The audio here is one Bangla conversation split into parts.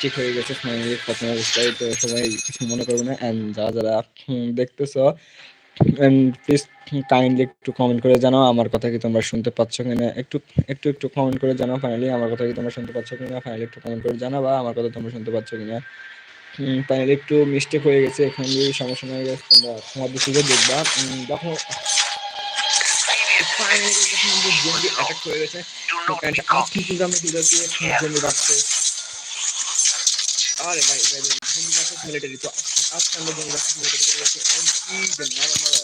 ঠিক হয়ে গেছে ফাইনালি প্রথম অবস্থায় তো সবাই কিছু মনে করবে না। অ্যান্ড যারা যারা দেখতেছ প্লিজ কাইন্ডলি একটু কমেন্ট করে জানাও আমার কথা কি তোমরা শুনতে পাচ্ছ কিনা? একটু একটু একটু কমেন্ট করে জানাও ফাইনালি আমার কথা কি তোমরা শুনতে পাচ্ছ কিনা? ফাইনালি একটু কমেন্ট করে জানাবা আমার কথা তোমরা শুনতে পাচ্ছ কিনা? ফাইনালি একটু মিস্টেক হয়ে গেছে এখানে যদি সমস্যা হয়ে গেছে তোমরা তোমার দিকে দেখবা। দেখো ফাইনালি যখন অ্যাটাক হয়ে গেছে। আজকে কিন্তু আমরা আরে ভাই জঙ্গি মিলিটারি তো আজকে আমরা রাখতে মিলিটারি করে and কি মারা মারা।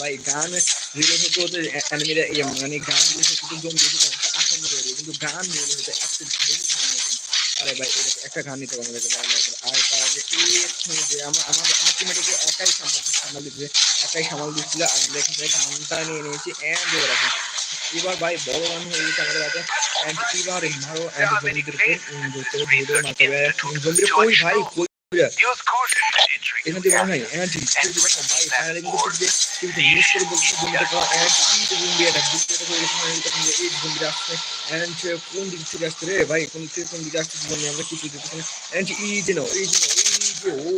ভাই, গান রিলিজ হতে হতে অ্যানিমেরা ইয়ে মানে গান রিলিজ হতে হতে হতে হতে আসল কিন্তু গান হতে এত বেশি সময় আরে ভাই একটা গান নিতে পারব আর তার যে যে আমার আমার একাই সামাল সামাল দিচ্ছে একাই সামাল দিচ্ছিল, আর থেকে গানটা নিয়ে নিয়েছি এন্ড এবার এবার ভাই বড় রান হয়ে গেছে আমাদের হাতে এন্ড এবার মারো এন্ড জমিদেরকে ধরতে হবে ধরে মারতে হবে জমির কই ভাই কই. এখান থেকে মনে হয় ভাই ফাইনালি কিন্তু কিন্তু মিস করে বলতে জমিটা করা এন্ড এই জমি এটা বুঝতে তো হয়ে গেছে তখন যে এই জমিটা আসছে এন্ড কোন দিক থেকে আসছে রে ভাই কোন থেকে কোন দিকে আসছে জমি আমরা কিছু দিতেছি না এন্ড এই যে না এই যে না, এই যে ও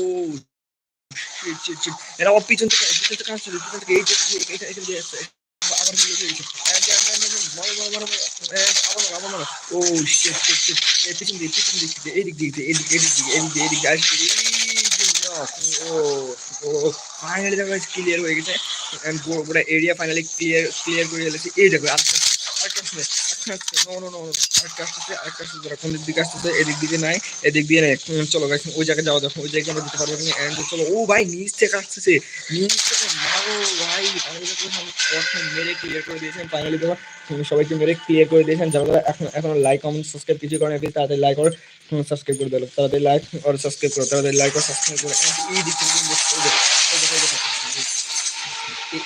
shit. আমার পিছন থেকে পিছন থেকে আসছে পিছন থেকে এই যে এটা এটা দিয়ে আসছে আবার আবার মিলে গেছে ও শিট শিট শিট এই পিছন দিকে পিছন দিকে এই দিক দিকে এই দিক এই দিক দিকে এই দিক এই দিক আসছে ও ও এই দেখো আস্তে আস্তে। আসছে আসছে। নো নো নো আরেকটা আসতেছে এদিক দিকে নাই, এদিক দিয়ে নাই চলো গাইস ওই জায়গায় যাওয়া দেখো, ওই জায়গায় আমরা যেতে কিনা এন্ড চলো, ও ভাই, নিচ থেকে আসতেছে, নিচ থেকে, মারো ভাই মেরে ক্লিয়ার করে দিয়েছেন ফাইনালি সবাইকে মেরে ক্লিয়ার করে দিয়েছেন এখন এখন লাইক কমেন্ট সাবস্ক্রাইব কিছু করেন তাড়াতাড়ি লাইক আর সাবস্ক্রাইব করে দিলো তাড়াতাড়ি লাইক আর সাবস্ক্রাইব করো তাড়াতাড়ি লাইক আর সাবস্ক্রাইব করো এই দিক থেকে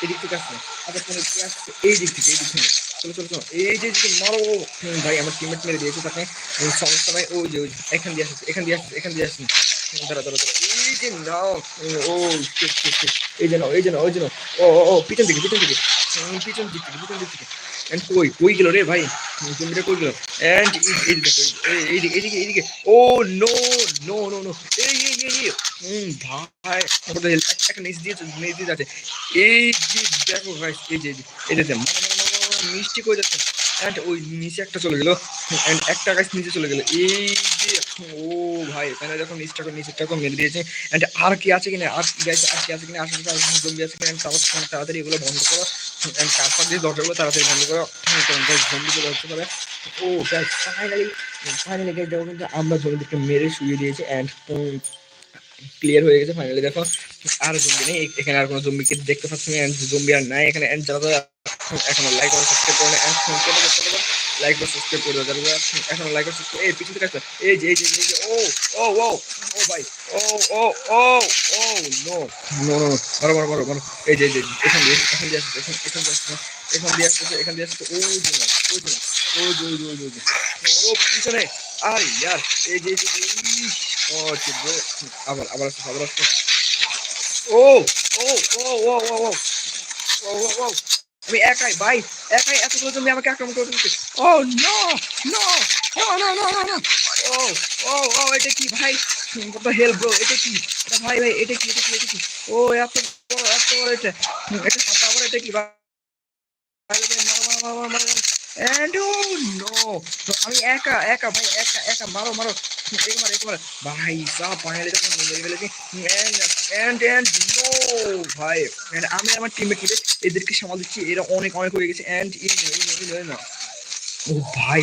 এদিক থেকে আসছে আবার থেকে আসছে এই দিক থেকে, এই দিক থেকে। চলো চলো চলো। এই যে মারো। ভাই আমার টিমমেট মেরে দিয়েছে তাকে। সমস্যা নাই ওই যে এখান দিয়ে আসছে এখান দিয়ে আসছে এখান দিয়ে আসছে। দাঁড়া দাঁড়া এই যে নাও। ও। এই যে নাও এই যে নাও ওই যে নাও। ও ও, পিছন দিকে পিছন দিকে। পিছন দিক থেকে পিছন কই কই গেল রে ভাই? জমিটা কই গেল? এই এইদিকে এইদিকে এইদিকে oh no no no no এই এই হুম ভাই একটা নিচ দিয়ে দিয়ে যাচ্ছে। এই যে দেখো ভাই এই যে এই যে মিষ্টি করে যাচ্ছে? এন্ড ওই নিচে একটা চলে গেল। অ্যান্ড একটা গাছ নিচে চলে গেল। এই যে, ও ভাই, এখানে যখন নিচটাকে নিচেরটাকে মেরে দিয়েছে। অ্যান্ড আর কি আছে কিনা? আর গাছ, আর কি আছে কিনা? আশেপাশে আর জম্বি আছে কিনা? and তাড়াতাড়ি এগুলো বন্ধ করো। অ্যান্ড তারপর দিয়ে দরজাগুলো তাড়াতাড়ি বন্ধ করো। জম্বিগুলো হচ্ছে পারে। ও গাছ ফাইনালি ফাইনালি গাছ দেখো কিন্তু আমরা জমিদেরকে মেরে শুয়ে দিয়েছি। অ্যান্ড ক্লিয়ার হয়ে গেছে ফাইনালি দেখো। আর জম্বি নেই। এখানে আর কোনো জম্বিকে দেখতে পাচ্ছি না। জম্বি আর নাই এখানে। যারা যারা এখনও লাইক আর সাবস্ক্রাইব করে না and চলে যাচ্ছে চলে লাইক আর সাবস্ক্রাইব করে দাও যারা যারা এখনও লাইক আর সাবস্ক্রাইব এই পিছন থেকে আসছে এই যে এই যে এই যে ও ও ও ও ভাই ও ও ও ও নো নো নো মারো মারো মারো মারো এই যে এই যে এখান দিয়ে এখান দিয়ে আসছে এখান এখান দিয়ে আসছে এখান দিয়ে আসছে এখান দিয়ে আসছে ওই যে না ওই যে না ওই যে ওই যে ওই যে ও পিছনে আরে ইয়ার এই যে এই যে ও bro। আবার আবার আসছে আবার আসছে ও ও ও ও ও ও ও ও ও আমি একাই ভাই একাই এতগুলো জমি আমাকে আক্রমণ করে দিচ্ছে ও no no oh no no no no ও ও ও এটা কি ভাই কত হেল্প ব্রো এটা কি এটা ভাই ভাই এটা কি এটা কি এটা কি ও এত বড় এত বড় এটা এটা সাতা বড় এটা কি ভাই মারো মারো মারো মারো আমি একা একা ভাই একা একা। মারো মারো। হুম, এক মারো এক মারো। ভাই সব ফাইনালি তখন মেরে এন্ড এন্ড নো ভাই। আমি আমার টিমমেট মিলে এদেরকে সামাল দিচ্ছি। অনেক অনেক হয়ে গেছে। এন্ড এই নে, এই নে, ভাই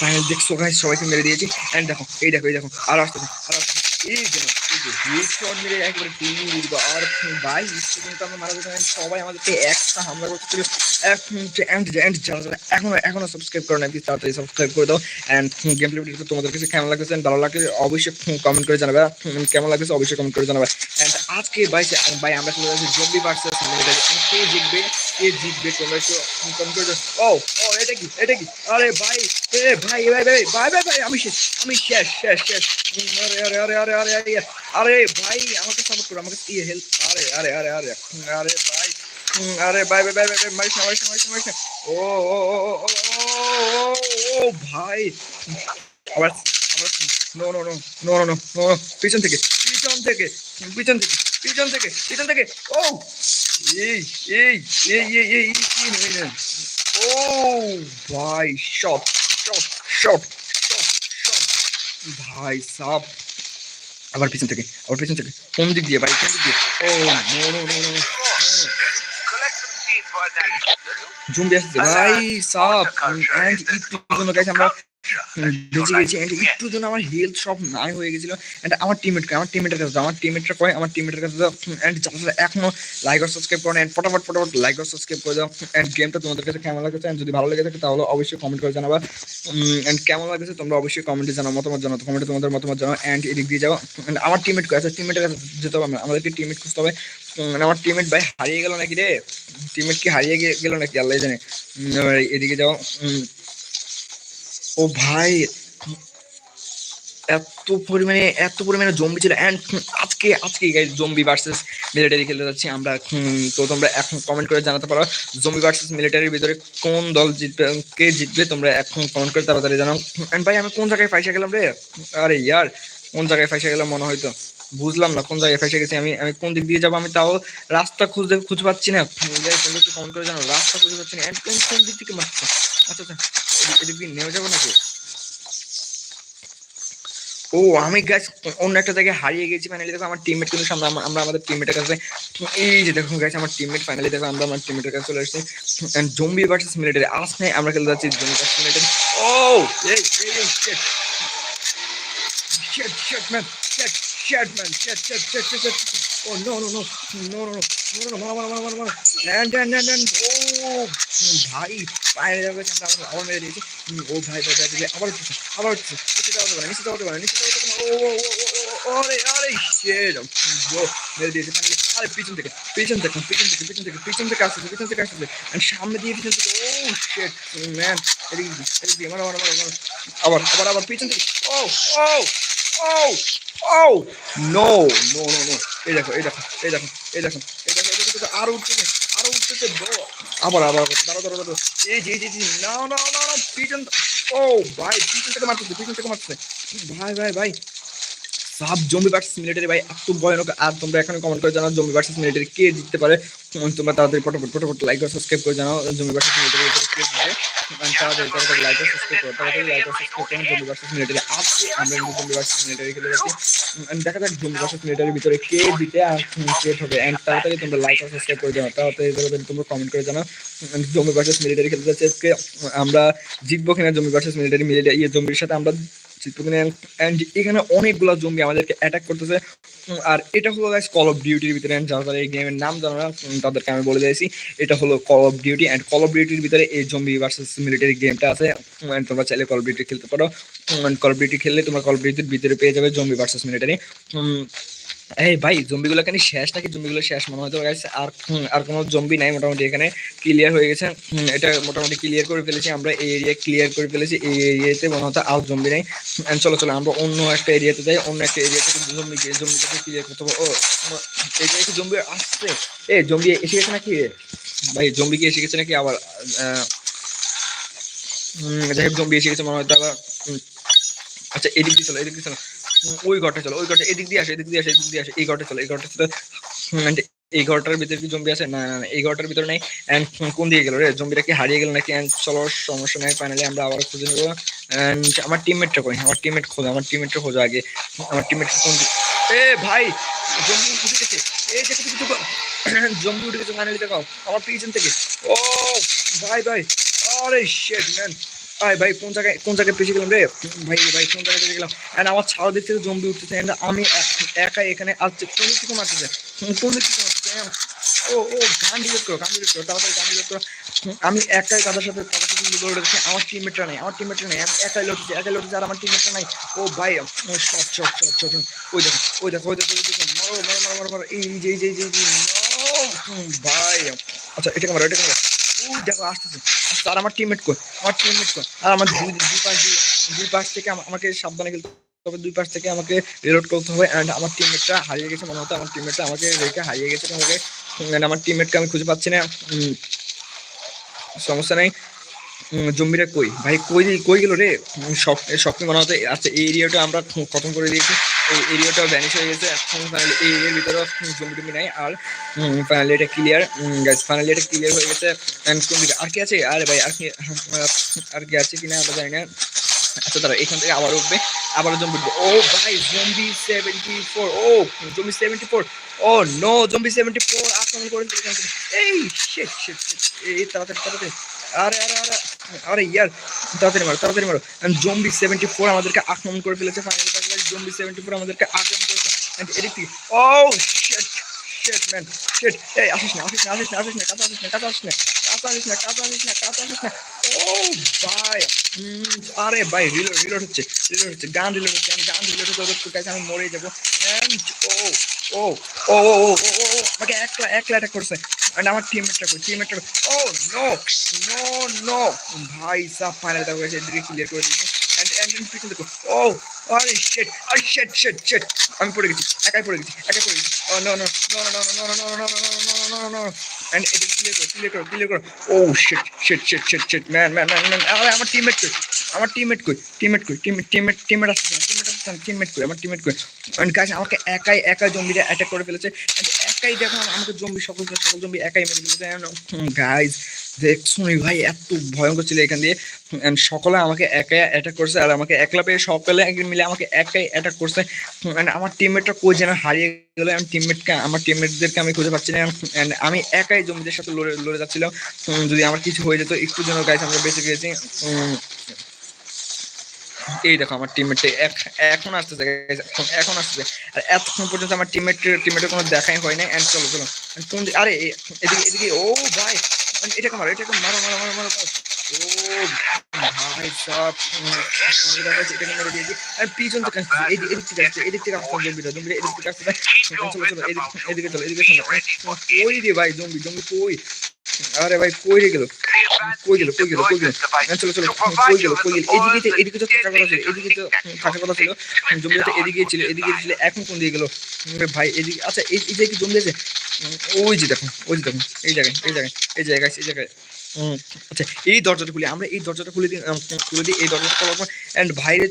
ফাইনাল দেখছ সবাইকে মেরে দিয়েছি। এন্ড দেখো এই দেখো এই দেখো। আর আসতেছে আর আসতেছে এই দেখো। একবারে আর ভাই কিন্তু আমরা মারা যেতাম সবাই আমাদেরকে একটা হামলা এন্ড এন্ড যারা যারা এখনও এখনও সাবস্ক্রাইব করে না তাড়াতাড়ি সাবস্ক্রাইব করে দাও। এন্ড গেম প্লে তোমাদের কাছে কেমন লাগছে? ভালো লাগলে অবশ্যই কমেন্ট করে জানাবে। কেমন লাগছে অবশ্যই কমেন্ট করে জানাবে। এন্ড আজকে, ভাই ভাই, আমরা চলে যাচ্ছি জম্বি ভার্সেস জিতবে? কে জিতবে ও ও এটা কি? এটা কি? আরে ভাই, এ ভাই ভাই ভাই ভাই ভাই ভাই, আমি শেষ আমি শেষ শেষ শেষ। আরে আরে আরে আরে আরে আরে আরে ভাই, আমাকে সাপোর্ট করো, আমাকে ইয়ে হেল্প আরে আরে আরে আরে আরে ভাই আরে ভাই ভাই ভাই ভাই ও ও ও ও ভাই। আবার no no no no no no পিছন থেকে পিছন থেকে পিছন থেকে পিছন থেকে পিছন থেকে। ও এই এই ও ভাই shot shot shot shot shot ভাই সাপ আবার পিছন থেকে আবার পিছন থেকে। কোন দিক দিয়ে ভাই কোন দিক দিয়ে? ও no no no no that. Zombie আসছে ভাই সাপ এন্ড একটু জন্য গাইস আমরা বেঁচে গেছি এন্ড একটু জন্য আমার হেলথ সব নাই হয়ে গেছিল। এন্ড আমার টিমমেটকে আমার টিমমেটের কাছে আমার টিমমেটরা কয় আমার টিমমেটের কাছে এন্ড যারা এখনও লাইক আর সাবস্ক্রাইব করেন এন্ড ফটাফট ফটাফট লাইক আর সাবস্ক্রাইব করে দাও। এন্ড গেমটা তোমাদের কাছে কেমন লাগছে? And যদি ভালো লেগে থাকে তাহলে অবশ্যই কমেন্ট করে জানাবা। এন্ড কেমন লাগছে তোমরা অবশ্যই কমেন্টে জানাও মতামত জানাও কমেন্টে তোমাদের মতামত জানাও। এন্ড এদিক দিয়ে যাও। এন্ড আমার টিমমেট আছে টিমমেটের কাছে যেতে হবে আমাদেরকে টিমমেট খুঁজতে হবে? আমার টিমমেট ভাই হারিয়ে গেল নাকি রে? টিমমেট কি হারিয়ে গেল নাকি? আল্লাহ জানে। এদিকে যাও। ও ভাই, এত পরিমাণে এত পরিমাণে জম্বি ছিল। অ্যান্ড আজকে আজকে গাইজ জম্বি ভার্সেস মিলিটারি খেলতে যাচ্ছি আমরা। তো তোমরা এখন কমেন্ট করে জানাতে পারো জম্বি ভার্সেস মিলিটারির ভিতরে কোন দল জিতবে, কে জিতবে, তোমরা এখন কমেন্ট করে তাড়াতাড়ি জানাও। অ্যান্ড ভাই, আমি কোন জায়গায় ফাইসা গেলাম রে? আরে ইয়ার, কোন জায়গায় ফাইসা গেলাম মনে হয়তো। বুঝলাম না কোন জায়গায় ফাইসা গেছি আমি আমি কোন দিক দিয়ে যাব আমি তাও রাস্তা খুঁজতে খুঁজে পাচ্ছি না। কমেন্ট করে জানো রাস্তা খুঁজে পাচ্ছি না। কোন দিক থেকে আচ্ছা আচ্ছা। ও, আমি গাছ অন্য একটা জায়গায় হারিয়ে গেছি ফাইনালি দেখো, আমার টিমমেট কিন্তু সামনে আমরা আমাদের টিমমেটের কাছে এই যে দেখুন গাছ আমার টিমমেট ফাইনালি দেখো, আমরা আমার টিমমেটের কাছে চলে এসেছি। জম্বি ভার্সেস মিলিটারি আজ নেই আমরা খেলতে যাচ্ছি জম্বি ভার্সেস মিলিটারি ও এই এই shit shit shit man shit shit man shit shit shit shit shit oh no no no no no no no মারা মারা মারা মারা এন্ড এন্ড এন্ড এন্ড ও ভাই বাইরে যাবে আমরা আবার মেরে দিয়েছি ও ভাই ভাই ভাই ভাই, আবার হচ্ছে আবার হচ্ছে নিচে যাওয়া যাবে নিচে যাওয়া যাবে নিচে যাওয়া যাবে ও ও ও ও আরে আরে শিট ও মেরে দিয়েছে আরে পিছন থেকে পিছন থেকে পিছন থেকে পিছন থেকে পিছন থেকে আসছে পিছন থেকে আসছে এন্ড সামনে দিয়ে পিছন থেকে ও শিট ম্যান এদিকে এদিকে মারো মারো মারো আবার আবার আবার পিছন থেকে ও ও ও oh no no no no এই দেখো এই দেখো এই দেখো এই দেখো এই দেখো এই দেখো আরও উঠতেছে আরও উঠতেছে bro। আবার আবার দাঁড়াও দাঁড়াও দাঁড়াও এই যে এই যে, না না না না, পিছন, ও, ভাই, পিছন থেকে মারতেছে, পিছন থেকে মারতেছে ভাই ভাই ভাই সাব জম্বি ভার্সেস মিলিটারি ভাই, এত ভয়ানক। আর তোমরা এখানে কমেন্ট করে জানাও জম্বি ভার্সেস মিলিটারি কে জিততে পারে। তোমরা তাড়াতাড়ি ফটোফট ফটোফট লাইক আর সাবস্ক্রাইব করে জানাও জম্বি ভার্সেস মিলিটারি কে জিতবে তাড়াতাড়ি লাইক আর সাবস্ক্রাইব করো লাইক আর সাবস্ক্রাইব করো জম্বি ভার্সেস মিলিটারি আমরা জম্বি ভার্সেস মিলিটারি খেলে যাচ্ছি। দেখা যাক জম্বি ভার্সেস ভিতরে কে জিতে আর হবে। এন্ড তাড়াতাড়ি তোমরা লাইক আর সাবস্ক্রাইব করে জানাও। তাড়াতাড়ি তোমরা কমেন্ট করে জানাও জম্বি ভার্সেস মিলিটারি খেলতে যাচ্ছি আজকে। আমরা জিতবো কিনা জম্বি ভার্সেস মিলিটারি মিলিটারি জম্বির সাথে আমরা কিনা এখানে অনেকগুলো জম্বি আমাদেরকে অ্যাটাক করতেছে। আর এটা হলো কল অফ ডিউটির ভিতরে যারা এই গেমের নাম জানো না তাদেরকে আমি বলে দিয়েছি। এটা হলো call of duty and call of ডিউটির ভিতরে এই জম্বি ভার্সেস মিলিটারি গেমটা আছে। তোমরা চাইলে কল অফ ডিউটি খেলতে পারো। কল অফ ডিউটি খেললে তোমরা কল অফ ডিউটির ভিতরে পেয়ে যাবে জম্বি ভার্সেস মিলিটারি এই ভাই জম্বিগুলো কেন শেষ নাকি জম্বিগুলো শেষ? মনে হয়তো গাইস আর আর কোনো জম্বি নাই মোটামুটি এখানে। ক্লিয়ার হয়ে গেছে। এটা মোটামুটি ক্লিয়ার করে ফেলেছি। আমরা এই এরিয়া ক্লিয়ার করে ফেলেছি। এই এরিয়াতে মনে হতো আর জম্বি নেই। চলো চলো, আমরা অন্য একটা এরিয়াতে যাই। অন্য একটা এরিয়া থেকে জম্বি জম্বিটাকে ক্লিয়ার করতে ও এই যে জম্বি আসছে। এ জম্বি এসে গেছে নাকি? ভাই জম্বি কি এসে গেছে নাকি? আবার যাই হোক জম্বি এসে গেছে, মনে হয়তো আবার আচ্ছা এদিক দিয়ে চলো, এদিক দিয়ে চলো। ওই ঘরটা চলো, ওই ঘরটা, এদিক দিয়ে আসে, এদিক দিয়ে আসে, এদিক দিয়ে আসে, এই ঘরটা চলো, এই ঘরটা চলো। এই ঘরটার ভিতরে কি জম্বি আছে? না না না, এই ঘরটার ভিতরে নেই। এন্ড কোন দিকে গেল রে? জম্বিটা কি হারিয়ে গেল নাকি? এন্ড চলো, সমস্যা নাই ফাইনালি আমরা আবার খুঁজে নেব। এন্ড আমার টিমমেটটা কই? আমার টিমমেট খোঁজো, আমার টিমমেটটা খোঁজো আগে। আমার টিমমেট কোন এ ভাই জম্বি উঠে গেছে। এই দেখো দেখো জম্বি উঠে গেছে ফাইনালি দেখো আমার পিছন থেকে। ও, ভাই ভাই। আরে শিট ম্যান ভাই ভাই কোন জায়গায় কোন জায়গায় পেছে গেলাম রে ভাই ভাই কোন জায়গায় পেছে গেলাম এন্ড আমার ছাড় থেকে জম্বি উঠতেছে এন্ড আমি এক- একাই এখানে আসছে কোন দিক মারতেছে কোন দিক থেকে মারতেছে ও ও গান ডিলেট করো গান ডিলেট করো তাড়াতাড়ি গান ডিলেট করো আমি একাই তাদের সাথে তাদের সাথে লড়ে দেখছি আমার টিমমেটরা নেই আমার টিমমেটরা নেই আমি একাই লড়তেছি একাই লড়তেছি আর আমার টিমমেটরা নাই ও ভাই শট শট শট শট ওই দেখো ওই দেখো ওই দেখো ওই দেখো মারো মারো মারো মারো মারো এই যে এই যে এই যে ভাই আচ্ছা এটাকে মারো এটাকে মারো দেখো, আসতেছে। আসতে আর আমার টিমমেট কর আমার টিমমেট কর আর আমার দুই দুই পাশ দুই পাশ থেকে আমাকে সাবধানে খেলতে তবে দুই পাশ থেকে আমাকে রিলোড করতে হবে। অ্যান্ড আমার টিমমেটটা হারিয়ে গেছে মনে হতো আমার টিমমেটটা আমাকে রেখে হারিয়ে গেছে আমাকে মানে আমার টিমমেটকে আমি খুঁজে পাচ্ছি না। সমস্যা নেই। জম্বিরা কই? ভাই, কই কই গেল রে? শপিং মনে হতে আচ্ছা এই এরিয়াটা আমরা খতম করে দিয়েছি। এই এরিয়াটা ভ্যানিশ হয়ে গেছে, এখন ফাইনালি এই এরিয়ার ভিতরে জম্বি টম্বি নাই। আর ফাইনালি এটা ক্লিয়ার গাইস ফাইনালি এটা ক্লিয়ার হয়ে গেছে আর কি আছে? আরে ভাই, আর কি আর কি আছে কিনা আমরা জানি না। আচ্ছা দাঁড়া এখান থেকে আবার উঠবে, আবার জম্বি উঠবে। ও ভাই, zombie seventy four oh, zombie seventy four oh no zombie seventy four আক্রমণ করে। এই শিট এই, তাড়াতাড়ি তাড়াতাড়ি। আরে আরে আরে আরে, ইয়ার, তাড়াতাড়ি মারো তাড়াতাড়ি মারো। জম্বি সেভেন্টি ফোর আমাদেরকে আক্রমণ করে ফেলেছে ফাইনালি জম্বি সেভেন্টি ফোর আমাদেরকে আক্রমণ করেছে। এন্ড এদিক থেকে ও শেট শেট ম্যান শেট এই, আসিস না আসিস না আসিস না আসিস না কাঁচা আসিস না কাঁচা আসিস না কাঁচা আসিস না কাঁচা আসিস না কাঁচা আসিস না। ও ভাই আরে ভাই রিলোড রিলোড হচ্ছে রিলোড হচ্ছে, গান রিলোড হচ্ছে, আমি গান রিলোড হতে গাইস আমি মরে যাব। ও ও ও ও ও ও ও আমাকে একলা একলা অ্যাটাক করছে। অ্যান্ড আমার টিম এটা করছে টিম এটা ও নো নো নো ভাই সাফ ফাইনাল দেখো ক্লিয়ার করে দিচ্ছে ও আরে শিট আরে শিট শিট শিট আমি পড়ে গেছি একাই পড়ে গেছি একাই পড়ে গেছি ও no no no no no no no no no no no no no and এদিকে ক্লিয়ার করো ক্লিয়ার করো ক্লিয়ার করো ও shit shit shit shit shit man man man আমার টিমমেট কই আমার টিমমেট কই টিমমেট কই টিমমেট টিমমেট টিমমেট আসছে টিমমেট আসছে টিমমেট কই আমার টিমমেট কই and guys আমাকে একাই একাই জম্বিরা অ্যাটাক করে ফেলেছে। একাই দেখো আমাকে জম্বি সকল সকল জম্বি একাই মেরে ফেলেছে গাইজ দেখছুনি ভাই এত ভয়ঙ্কর ছিল এখান দিয়ে। And সকলে আমাকে একাই অ্যাটাক করছে আর আমাকে একলা পেয়ে সকলে মিলে আমাকে একাই অ্যাটাক করছে। And আমার টিমমেটটা কই যেন হারিয়ে গেল আমি টিমমেটকে আমার টিমমেটদেরকে আমি খুঁজে পাচ্ছি না। And আমি একাই জম্বিদের সাথে লড়ে লড়ে যাচ্ছিলাম। যদি আমার কিছু হয়ে যেত একটু জন্য গাইজ আমরা বেঁচে উম, এই দেখো আমার টিমমেটটা এখন আসতেছে এখন এখন আসতেছে। আর এতক্ষণ পর্যন্ত আমার টিমমেট টিমমেটের কোনো দেখাই হয় না এন্ড চলো চলো। কোন দিকে- আরে এদিকে এদিকে ও ভাই And এটাকে মারো এটাকে মারো মারো মারো মারো। ও ভাই সব এটাকে মেরে দিয়েছি। আর পিছন থেকে এদিক এদিক থেকে আসছে এদিক থেকে আসছে জম্বিটা জম্বিটা এদিক থেকে আসছে চলো চলো চলো এদিকে চলো এদিকে চলো। কই রে ভাই জম্বি জম্বি কই? আরে ভাই কই রে গেল? কই গেল কই গেল কই গেল? হ্যাঁ, চলো চলো কই গেল কই গেল? এদিকে তো- এদিকে তো থাকার কথা ছিল এদিকে তো থাকার কথা ছিল। জমিটা এদিকে ছিল এদিকে ছিল এখন কোন দিকে গেল? ভাই এদিকে আচ্ছা এই যে কি জমি আছে? ওই যে দেখুন ওই যে দেখুন এই জায়গায় এই জায়গায় এই জায়গায় এই জায়গায়। আচ্ছা এই দরজাটা খুলি আমরা এই দরজাটা খুলে দিই খুলে দিই এই দরজাটা খোলার পর অ্যান্ড বাইরে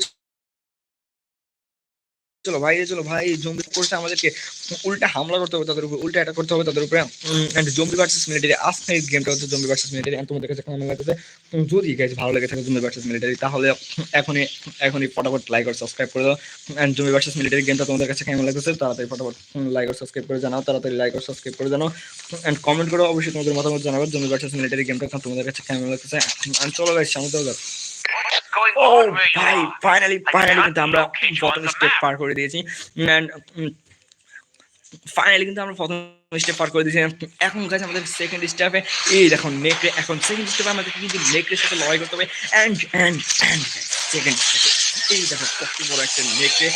চলো বাইরে চলো ভাই জম্বি করছে আমাদেরকে। উল্টা হামলা করতে হবে তাদের উপর, উল্টা অ্যাটাক করতে হবে তাদের উপরে। এন্ড জম্বি ভার্সেস মিলিটারি আজকে এই গেমটা হচ্ছে জম্বি ভার্সেস মিলিটারি এন্ড তোমাদের কাছে কেমন লাগতেছে? যদি গাইজ ভালো লেগে থাকে জম্বি ভার্সেস মিলিটারি তাহলে এখনই এখনই ফটাফট লাইক আর সাবস্ক্রাইব করে দাও। এন্ড জম্বি ভার্সেস মিলিটারি গেমটা তোমাদের কাছে কেমন লাগতেছে, তাড়াতাড়ি ফটাফট লাইক আর সাবস্ক্রাইব করে জানাও, তাড়াতাড়ি লাইক আর সাবস্ক্রাইব করে জানাও। এন্ড কমেন্ট করো, অবশ্যই তোমাদের মতামত জানাবে জম্বি ভার্সেস মিলিটারি গেমটা তোমাদের কাছে কেমন লাগতেছে। এন্ড চলো গাইজ সামনে going ও you ভাই ফাইনালি ফাইনালি কিন্তু আমরা প্রথম স্টেপ পার করে দিয়েছি। এন্ড ফাইনালি কিন্তু আমরা প্রথম স্টেপ পার করে দিয়েছি। এখন আমাদের সেকেন্ড স্টেপে এই দেখো নেকড়ে এখন সেকেন্ড স্টেপে আমাদের কিন্তু নেকড়ের সাথে লড়াই করতে হবে। এন্ড এন্ড এন্ড সেকেন্ড স্টেপে এই দেখো কত বড় একটা নেকড়ে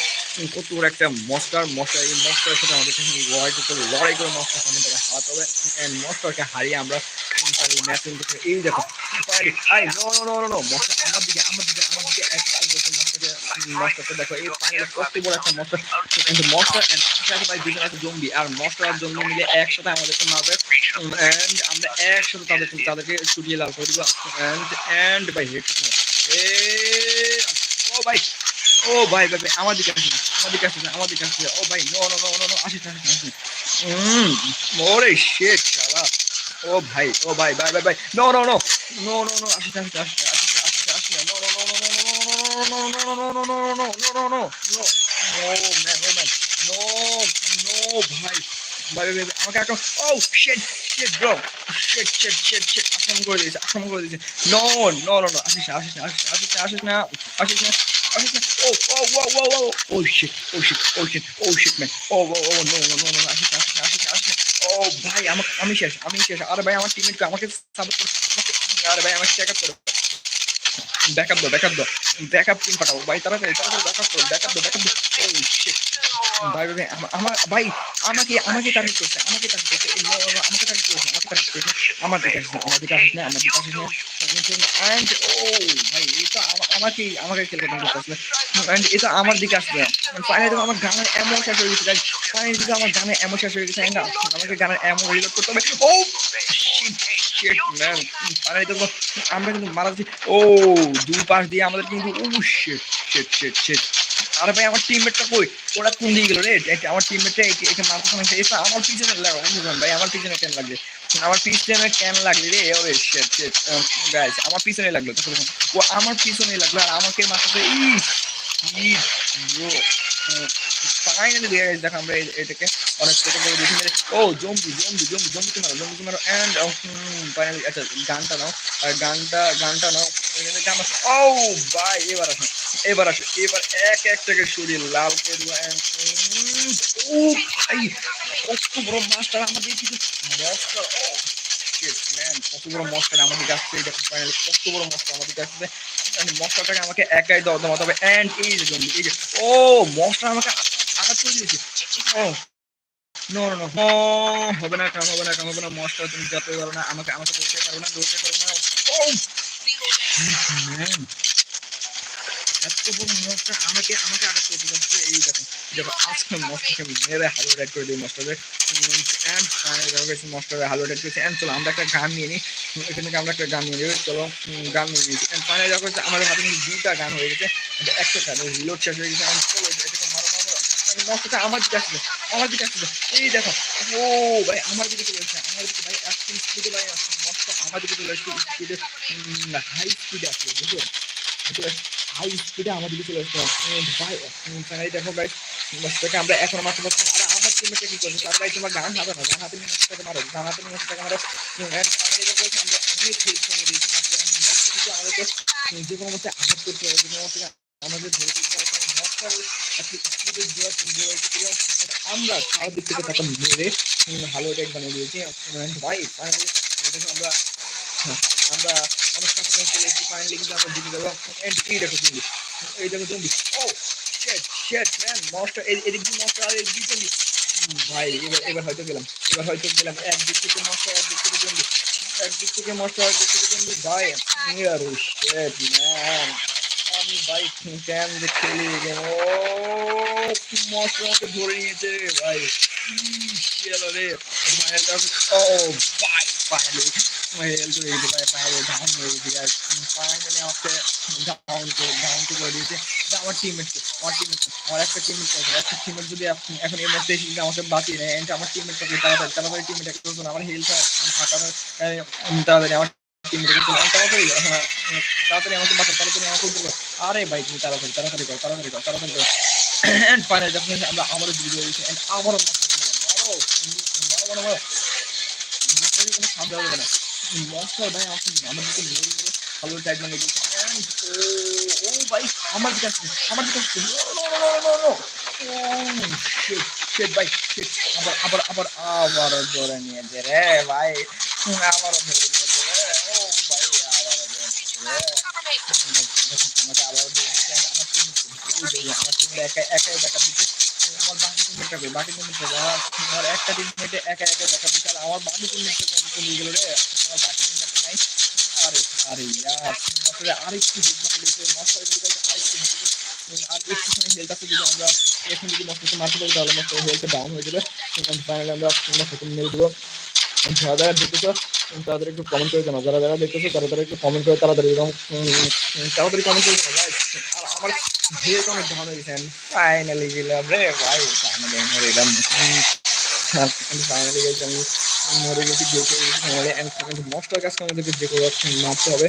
কত বড় একটা মস্টার মস্টার এই মস্টারের সাথে আমাদের লড়াই করতে হবে লড়াই করে মস্টার সামনে তাকে হারাতে হবে। এন্ড মস্টারকে হারিয়ে আমরা ম্যাচ করতে হবে। এই আমার দিকে আমার দিকে কত বড় একটা মস্টার কিন্তু মস্টার এন্ড ভাই দুজন আর মস্টার আর মিলে একসাথে আমাদেরকে মারবে এন্ড আমরা একসাথে তাদেরকে তাদেরকে ছুটিয়ে লাল করে দিব এন্ড এন্ড ভাই হেড এ ও ভাই ও ভাই ভাই ভাই, আমার দিকে আসছে আমার দিকে আসছে ও ভাই নো নো নো নো আসিস আসিস আসিস হুম ওরে শিট শালা ও ভাই ও ভাই ভাই ভাই ভাই no no no no no no আসিস আসিস আসিস আসিস আসিস আসিস no no no no no no no no no no no no no no no no no man oh man no no ভাই ভাই ভাই আমাকে এখন ও shit shit bro shit shit shit shit আক্রমণ করে দিয়েছে আক্রমণ করে দিয়েছে নো নো নো নো আসিস না আসিস না আসিস না আসিস না আসিস না আসিস না ও ও ও ও ও ও shit oh shit oh shit oh shit man ও ও oh no no no no আসিস না আসিস না আসিস না আসিস না ভাই, আমাকে, আমি শেষ আমি শেষ। আরে ভাই, আমার টিমমেটকে আমাকে সাপোর্ট করো আরে ভাই, আমাকে চেক আপ করো। ব্যাকআপ দাও ব্যাকআপ দাও। ব্যাকআপ টিম পাঠাও। ভাই তারা তাড়াতাড়ি ব্যাকআপ করো ব্যাকআপ দাও ব্যাকআপ দাও। শিট ভাই ভাই আমার ভাই, আমাকে আমাকে টার্গেট করছে, আমাকে টার্গেট করছে। আমাকে টার্গেট করছে, আমাকে টার্গেট করছে। আমার দিকে আসছে আমার দিকে আসছে না আমার দিকে আসছে না ও ভাই এটা আমা- আমাকে আমাকে খেলতে করতে অ্যান্ড এটা আমার দিকে আসবে। ফাইনালি আমার গানের এমন শেষ হয়ে গেছে ফাইনালি তো আমার গানের এমন শেষ হয়ে গেছে and আমাকে গানের এমন রিলোড করতে হবে। ও আমরা কিন্তু মারা ও দুই পাশ দিয়ে আমাদের কিন্তু, ও শিট শিট ভাই, আমার টিমমেটটা কই? ওরা কোন দিকে গেল রে? আমার টিমমেটটা এটা মারতে সময় এটা আমার পিছনে বুঝলাম ভাই, আমার পিছনে কেন লাগবে আমার পিছনে কেন লাগবে রে? ওরে শিট শিট গাইস আমার পিছনে লাগল ও, আমার পিছনে লাগল আর আমাকে ইস ইস ব্রো ফাইনালি দিয়ে গেছে দেখো আমরা এটাকে অনেক ছোট করে দেখে মেরে ও জম্বি জম্বি জম্বি জম্বিকে মারো জম্বিকে মারো অ্যান্ড ফাইনালি আচ্ছা গানটা নাও। আর গানটা গানটা নাও। গান ও, ভাই, এবার আসো এবার আসো, এবার এক এক থেকে শরীর লাল করে দেবো ও, ভাই, কত বড় মাস্টার আমাদের কিছু মাস্টার ও কত বড় মশলা আমাদের কাছ দেখো ফাইনালি কত বড় মশলা আমাদের কাছ মশলাটাকে আমাকে একাই দাও দাও তবে অ্যান্ড এই যে ও মশলা আমাকে আ- আঘাত করে দিয়েছে ও নো নো নো হবে না কাম হবে না কাম হবে না। মশলা তুমি যেতে পারো না আমাকে আমাকে ধরতে পারো না ধরতে পারো না। এত বড় মশলা আমাকে আমাকে আঘাত করে দিয়েছে এই দেখো দেখো আজকে মশলাকে মেরে হালুয়া টাইট করে দিই মশলাকে অ্যান্ড মশলাকে হালুয়া টাইট করেছি। অ্যান্ড চলো আমরা একটা গান নিয়ে নিই। এখান থেকে আমরা একটা গান নিয়ে নিই। চলো গান নিয়ে নিয়েছি। অ্যান্ড ফাইনালি দেখো আমাদের হাতে দুইটা গান হয়ে গেছে। একটা গান রিলোড শেষ হয়ে গেছে। চলো মশলাটা আমার দিকে আসছে আমার দিকে আসছে এই দেখো, ও ভাই, আমার দিকে চলে আমার ভাই, এত স্পিডে ভাই আসছে আমার দিকে চলে স্পিডে হাই স্পিডে আসছে বুঝলো হাই স্পিডে আমার দিকে আসছে ভাই দেখো ভাই মশলাকে আমরা এখন মারতে পারছি। আর আমার টিমমেটে কি করছে তার ভাই, তোমার গান হাতে না গান আমরা অনেক হেল্প করে দিয়েছি আমাদেরকে আমাদের আমরা চার দিক থেকে তাকে মেরে ভালো ট্যাগ বানিয়ে দিয়েছি। ভাই আমরা হ্যাঁ, আমরা অনেক কাছে চলে ফাইনালি কিন্তু আমরা জিতে গেলাম। And এই দেখো জম্বি এই দেখো জম্বি ও শেট শেট ম্যান মস্টার এদিক দিয়ে মস্টার আর এদিক দিয়ে ভাই এবার এবার হয়তো গেলাম। এবার হয়তো গেলাম। একদিক থেকে মস্টার একদিক থেকে জম্বি একদিক থেকে মস্টার একদিক থেকে জম্বি ভাই ইয়ার শেট ম্যান ভাই কেন যে খেলি ও আমাকে ধরে নিয়েছে ভাই। চলো রে? মায়ের ও ভাই ফাইনালি গেছে ভাই ফাইনালি ডাউন হয়ে গেছে গাইস ফাইনালি ডাউন ডাউন করে দিয়েছে। আমার টিমমেট আমার টিমমেট আমার একটা টিমমেট আছে একটা টিমমেট যদি এখন এই মুহূর্তে এসে আমাকে বাঁচিয়ে নেয় আমার টিমমেট থাকে তাড়াতাড়ি তাড়াতাড়ি টিমমেট একটা আমার হেলথ ফাটানো তাড়াতাড়ি আমার তাড়াতাড়ি হ্যাঁ, তাড়াতাড়ি আমাকে বাঁচা তাড়াতাড়ি আমাকে উঠতে আরে ভাই ও ভাই আমার দিকে ভাই আবার আবার আবার আবার ধরে নিয়েছে রে ভাই। আবারও ধরে নিয়েছে রে ও ভাই আবারও ধরে নিয়েছে রে টিম একা একাই দেখা দিচ্ছে আমার বাকি বাকি টিমমেটটা আমার একটা টিমমেটে একা একা দেখা দিচ্ছে আমার বাকি টিমমেট নাই আরে আরে ইয়ার আসলে আরেকটু হেল্প আর একটুখানি হেল্প আমরা এখন যদি মাস্টারকে মারতে পারি তাহলে হয়ে যাবে ফাইনালি আমরা মেরে দেবো তাদের একটু কমেন্ট করে জানাও। যারা যারা দেখতেছে, তারা তারা একটু কমেন্ট করে, তাড়াতাড়ি এরকম তাড়াতাড়ি কমেন্ট করে জানাও। guys। আর আমার ভিড় অনেক ধান হয়ে গেছে ফাইনালি গেলাম রে ভাই ফাইনালি মরে গেলাম। ফাইনালি গেছি আমি। মরে গেছি, যে সেকেন্ড মস্টার কাছে আমাদেরকে যে কোনো মারতে হবে।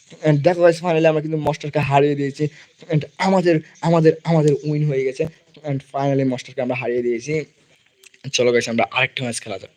অ্যান্ড দেখো গেছে ফাইনালি আমরা কিন্তু মস্টারকে হারিয়ে দিয়েছি। অ্যান্ড আমাদের আমাদের আমাদের উইন হয়ে গেছে। অ্যান্ড ফাইনালি মস্টারকে আমরা হারিয়ে দিয়েছি। চলো গেছে আমরা আরেকটা ম্যাচ খেলা যাক।